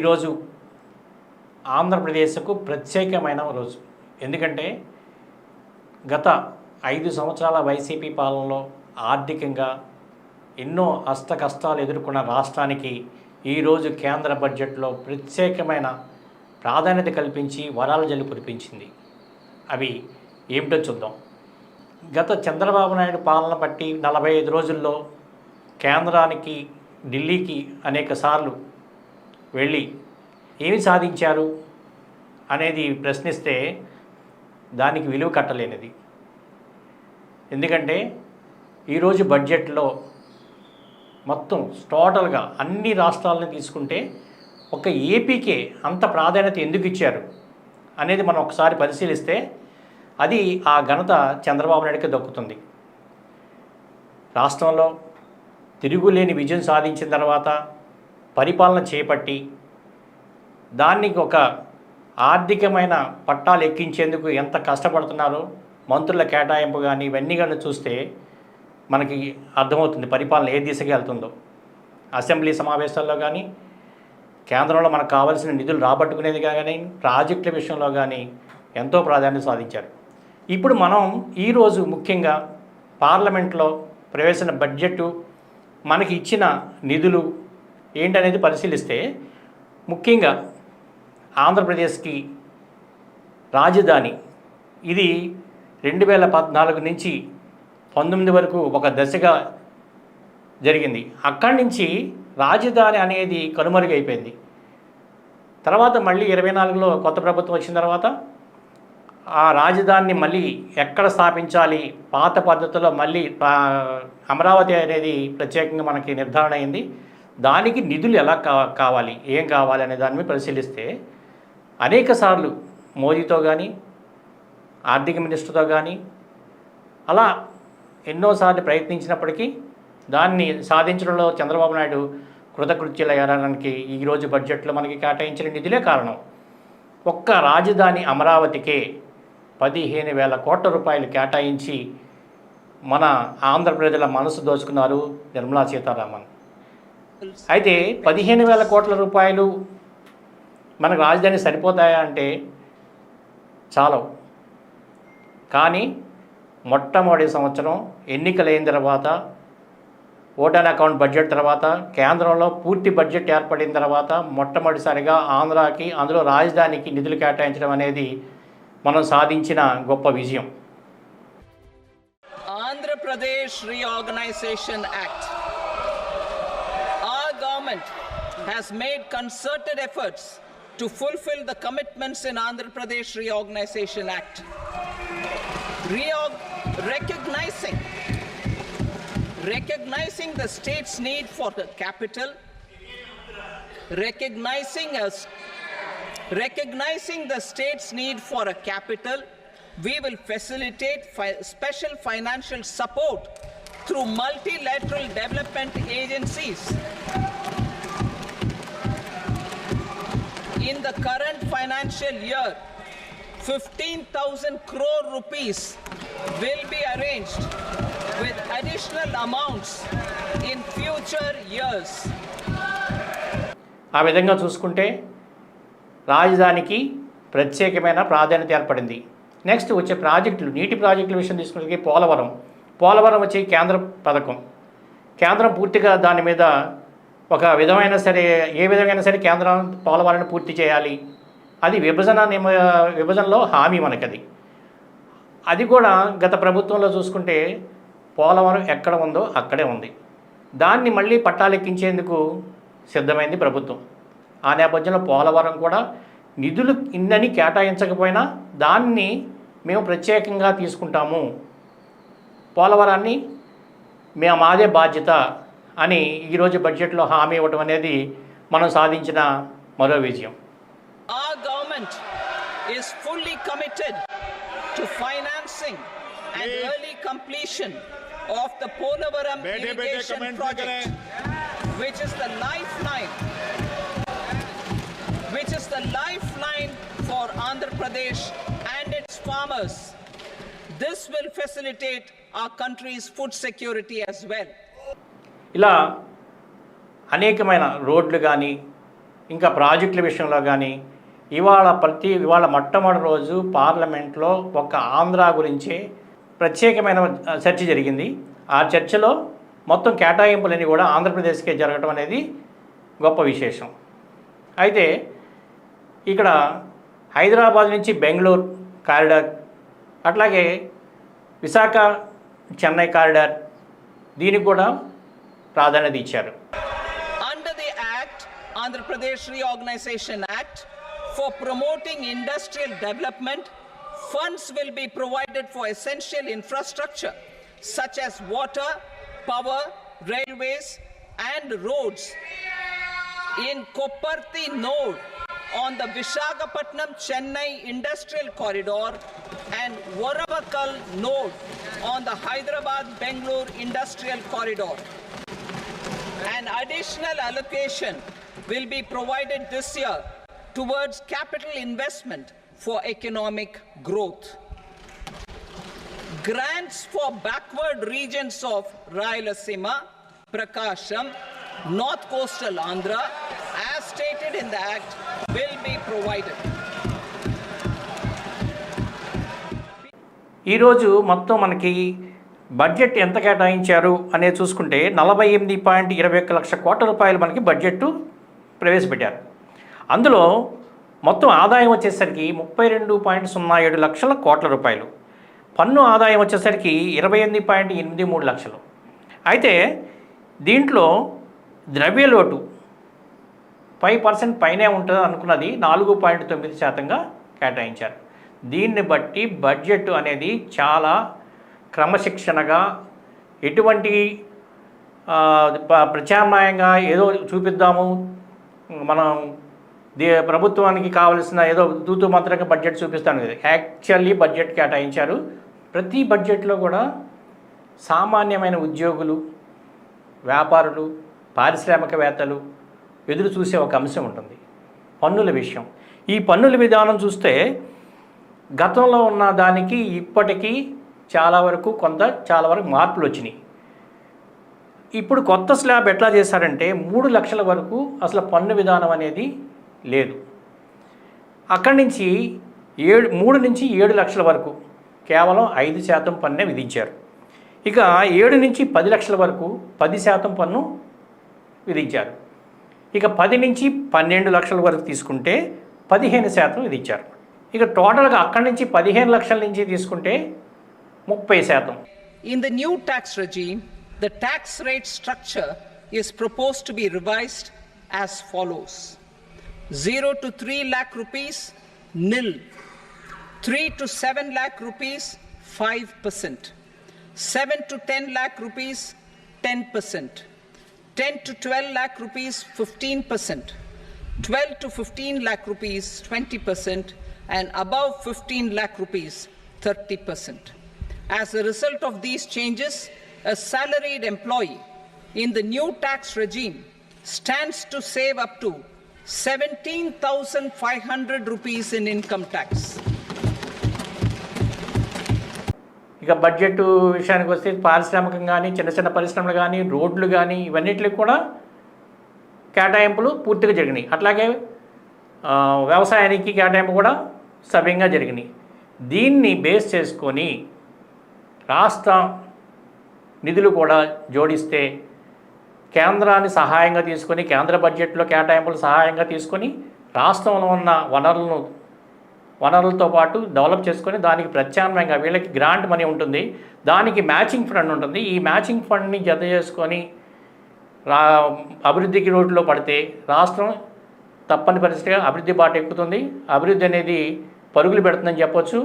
ఈరోజు ఆంధ్రప్రదేశ్కు ప్రత్యేకమైన రోజు. ఎందుకంటే గత ఐదు సంవత్సరాల వైసీపీ పాలనలో ఆర్థికంగా ఎన్నో అష్ట కష్టాలు ఎదుర్కొన్న రాష్ట్రానికి ఈరోజు కేంద్ర బడ్జెట్లో ప్రత్యేకమైన ప్రాధాన్యత కల్పించి వరాల జల్లు కురిపించింది. అవి ఏమిటో చూద్దాం. గత చంద్రబాబు నాయుడు పాలన బట్టి నలభై ఐదు రోజుల్లో కేంద్రానికి ఢిల్లీకి అనేక సార్లు వెళ్ళి ఏమి సాధించారు అనేది ప్రశ్నిస్తే దానికి విలువ కట్టలేనిది. ఎందుకంటే ఈరోజు బడ్జెట్లో మొత్తం టోటల్గా అన్ని రాష్ట్రాలను తీసుకుంటే ఒక ఏపీకే అంత ప్రాధాన్యత ఎందుకు ఇచ్చారు అనేది మనం ఒకసారి పరిశీలిస్తే అది ఆ ఘనత చంద్రబాబు నాయుడుకి దక్కుతుంది. రాష్ట్రంలో తిరుగులేని విజయం సాధించిన తర్వాత పరిపాలన చేపట్టి దానికి ఒక ఆర్థికమైన పట్టాలు ఎక్కించేందుకు ఎంత కష్టపడుతున్నారో మంత్రుల కేటాయింపు కానీ ఇవన్నీ కానీ చూస్తే మనకి అర్థమవుతుంది పరిపాలన ఏ దిశగా వెళ్తుందో. అసెంబ్లీ సమావేశాల్లో కానీ కేంద్రంలో మనకు కావాల్సిన నిధులు రాబట్టుకునేది కానీ ప్రాజెక్టుల విషయంలో కానీ ఎంతో ప్రాధాన్యత సాధించారు. ఇప్పుడు మనం ఈరోజు ముఖ్యంగా పార్లమెంట్లో ప్రవేశన బడ్జెట్ మనకి ఇచ్చిన నిధులు ఏంటనేది పరిశీలిస్తే ముఖ్యంగా ఆంధ్రప్రదేశ్కి రాజధాని. ఇది రెండు వేల పద్నాలుగు నుంచి పంతొమ్మిది వరకు ఒక దశగా జరిగింది. అక్కడి నుంచి రాజధాని అనేది కనుమరుగైపోయింది. తర్వాత మళ్ళీ ఇరవై నాలుగులో కొత్త ప్రభుత్వం వచ్చిన తర్వాత ఆ రాజధానిని మళ్ళీ ఎక్కడ స్థాపించాలి పాత పద్ధతిలో మళ్ళీ అమరావతి అనేది ప్రత్యేకంగా మనకి నిర్ధారణ అయింది. దానికి నిధులు ఎలా కా కావాలి ఏం కావాలి అనే దాన్ని పరిశీలిస్తే అనేక సార్లు మోదీతో కానీ ఆర్థిక మినిస్టర్తో కానీ అలా ఎన్నోసార్లు ప్రయత్నించినప్పటికీ దాన్ని సాధించడంలో చంద్రబాబు నాయుడు కృతకృత్యులయ్యడానికి ఈరోజు బడ్జెట్లో మనకి కేటాయించిన నిధులే కారణం. ఒక్క రాజధాని అమరావతికే పదిహేను వేల కోట్ల రూపాయలు కేటాయించి మన ఆంధ్ర ప్రజల మనసు దోచుకున్నారు నిర్మలా సీతారామన్. అయితే పదిహేను వేల కోట్ల రూపాయలు మనకు రాజధాని సరిపోతాయా అంటే చాలవు. కానీ మొట్టమొదటి సంవత్సరం ఎన్నికలైన తర్వాత ఓటాన్ అకౌంట్ బడ్జెట్ తర్వాత కేంద్రంలో పూర్తి బడ్జెట్ ఏర్పడిన తర్వాత మొట్టమొదటిసారిగా ఆంధ్రాకి అందులో రాజధానికి నిధులు కేటాయించడం అనేది మనం సాధించిన గొప్ప విజయం. Andhra Pradesh reorganisation act. Government has made concerted efforts to fulfill the commitments in Andhra Pradesh Reorganization Act. Reorg- recognizing recognizing the state's need for the capital, recognizing us recognizing the state's need for a capital, we will facilitate fi- special financial support through multilateral development agencies. In the current financial year, 15,000 crore rupees will be arranged with additional amounts in future years. ఆ విధంగా చూసుకుంటే రాజధానికి ప్రత్యేకమైన ప్రాధాన్యత ఏర్పడింది. Next వచ్చే ప్రాజెక్టులు నీటి ప్రాజెక్టుల విషయం తీసుకుంటే పోలవరం. పోలవరం వచ్చి కేంద్ర పథకం. కేంద్రం పూర్తిగా దాని మీద ఒక విధమైన సరే ఏ విధమైన సరే కేంద్రం పోలవరాన్ని పూర్తి చేయాలి. అది విభజన నిమ విభజనలో హామీ మనకది. అది కూడా గత ప్రభుత్వంలో చూసుకుంటే పోలవరం ఎక్కడ ఉందో అక్కడే ఉంది. దాన్ని మళ్ళీ పట్టాలెక్కించేందుకు సిద్ధమైంది ప్రభుత్వం. ఆ నేపథ్యంలో పోలవరం కూడా నిధులు ఇన్నని కేటాయించకపోయినా దాన్ని మేము ప్రత్యేకంగా తీసుకుంటాము. పోలవరాన్ని మేము మాదే బాధ్యత అని ఈరోజు బడ్జెట్లో హామీ ఇవ్వడం అనేది మనం సాధించిన మరో విజయం Our government is fully committed to financing and early completion of the Polavaram irrigation project, which is the lifeline, which is the lifeline for Andhra Pradesh and its farmers. This will facilitate our country's food security as well. ఇలా అనేకమైన రోడ్లు కానీ ఇంకా ప్రాజెక్టుల విషయంలో కానీ ఇవాళ ప్రతి ఇవాళ మొట్టమొదటి రోజు పార్లమెంట్లో ఒక ఆంధ్ర గురించే ప్రత్యేకమైన చర్చ జరిగింది. ఆ చర్చలో మొత్తం కేటాయింపులన్నీ కూడా ఆంధ్రప్రదేశ్కే జరగటం అనేది గొప్ప విశేషం. అయితే ఇక్కడ హైదరాబాద్ నుంచి బెంగళూరు కారిడార్ అట్లాగే విశాఖ చెన్నై కారిడార్ దీనికి కూడా ప్రాధాన్యత ఇచ్చారు Under the Act, Andhra Pradesh Reorganization Act, for promoting industrial development, funds will be provided for essential infrastructure such as water, power, railways, and roads in Koparthi node on the Vishakhapatnam Chennai Industrial Corridor and Varavakal node on the Hyderabad Bangalore Industrial Corridor. Additional allocation will be provided this year towards capital investment for economic growth. Grants for backward regions of Rayalaseema, Prakasham, North Coastal Andhra, as stated in the Act, will be provided. ఈరోజు మొత్తం మనకి budget ఎంత కేటాయించారు అనేది చూసుకుంటే నలభై ఎనిమిది point ఇరవై ఒక్క లక్ష కోట్ల రూపాయలు మనకి బడ్జెట్ ప్రవేశపెట్టారు. అందులో మొత్తం ఆదాయం వచ్చేసరికి ముప్పై రెండు పాయింట్ సున్నా ఏడు లక్షల కోట్ల రూపాయలు. పన్ను ఆదాయం వచ్చేసరికి ఇరవై ఎనిమిది పాయింట్ ఎనిమిది మూడు లక్షలు. అయితే దీంట్లో ద్రవ్యలోటు ఫైవ్ పర్సెంట్ పైనే ఉంటుంది అనుకున్నది నాలుగు పాయింట్ తొమ్మిది శాతంగా కేటాయించారు. దీన్ని బట్టి బడ్జెట్ అనేది చాలా క్రమశిక్షణగా ఎటువంటి ప్రత్యామ్నాయంగా ఏదో చూపిద్దాము. మనం దే ప్రభుత్వానికి కావలసిన ఏదో తూతు మంత్రంగా బడ్జెట్ చూపిస్తాను కదా. యాక్చువల్లీ బడ్జెట్ కేటాయించారు. ప్రతి బడ్జెట్లో కూడా సామాన్యమైన ఉద్యోగులు వ్యాపారులు పారిశ్రామికవేత్తలు ఎదురు చూసే ఒక అంశం ఉంటుంది. పన్నుల విషయం. ఈ పన్నుల విధానం చూస్తే గతంలో ఉన్న దానికి ఇప్పటికీ చాలా వరకు కొంత చాలా వరకు మార్పులు వచ్చినాయి. ఇప్పుడు కొత్త స్లాబ్ ఎట్లా చేశారంటే మూడు లక్షల వరకు అసలు పన్ను విధానం అనేది లేదు. అక్కడి నుంచి ఏడు మూడు నుంచి ఏడు లక్షల వరకు కేవలం ఐదు శాతం పన్నే విధించారు. ఇక ఏడు నుంచి పది లక్షల వరకు పది శాతం పన్ను విధించారు. ఇక పది నుంచి పన్నెండు లక్షల వరకు తీసుకుంటే పదిహేను శాతం విధించారు. ఇక టోటల్గా అక్కడి నుంచి పదిహేను లక్షల నుంచి తీసుకుంటే ముప్పై శాతం In the new tax regime, the tax rate structure is proposed to be revised as follows 0 to 3 lakh rupees, nil. 3 to 7 lakh rupees, 5%. 7 to 10 lakh rupees, 10%. 10 to 12 lakh rupees, 15%. 12 to 15 lakh rupees, 20%. And above 15 lakh rupees, 30%. As a result of these changes, a salaried employee in the new tax regime stands to save up to 17,500 rupees in income tax. ఇక budget విషయానికి వస్తే పారిశ్రామికం కానీ చిన్న చిన్న పరిశ్రమలు కానీ రోడ్లు కానీ ఇవన్నిటికి కూడా కేటాయింపులు పూర్తిగా జరిగినాయి అట్లాగే వ్యవసాయానికి కేటాయింపు కూడా సవ్యంగా జరిగినాయి దీన్ని బేస్ చేసుకొని రాష్ట్ర నిధులు కూడా జోడిస్తే కేంద్రాన్ని సహాయంగా తీసుకొని కేంద్ర బడ్జెట్లో కేటాయింపులు సహాయంగా తీసుకొని రాష్ట్రంలో ఉన్న వనరులను వనరులతో పాటు డెవలప్ చేసుకొని దానికి ప్రత్యామ్నాయంగా వీళ్ళకి గ్రాంట్ మనీ ఉంటుంది. దానికి మ్యాచింగ్ ఫండ్ ఉంటుంది. ఈ మ్యాచింగ్ ఫండ్ని జత చేసుకొని రా అభివృద్ధికి రోడ్లో పడితే రాష్ట్రం తప్పని పరిస్థితిగా అభివృద్ధి బాట ఎక్కుతుంది. అభివృద్ధి అనేది పరుగులు పెడుతుందని చెప్పొచ్చు.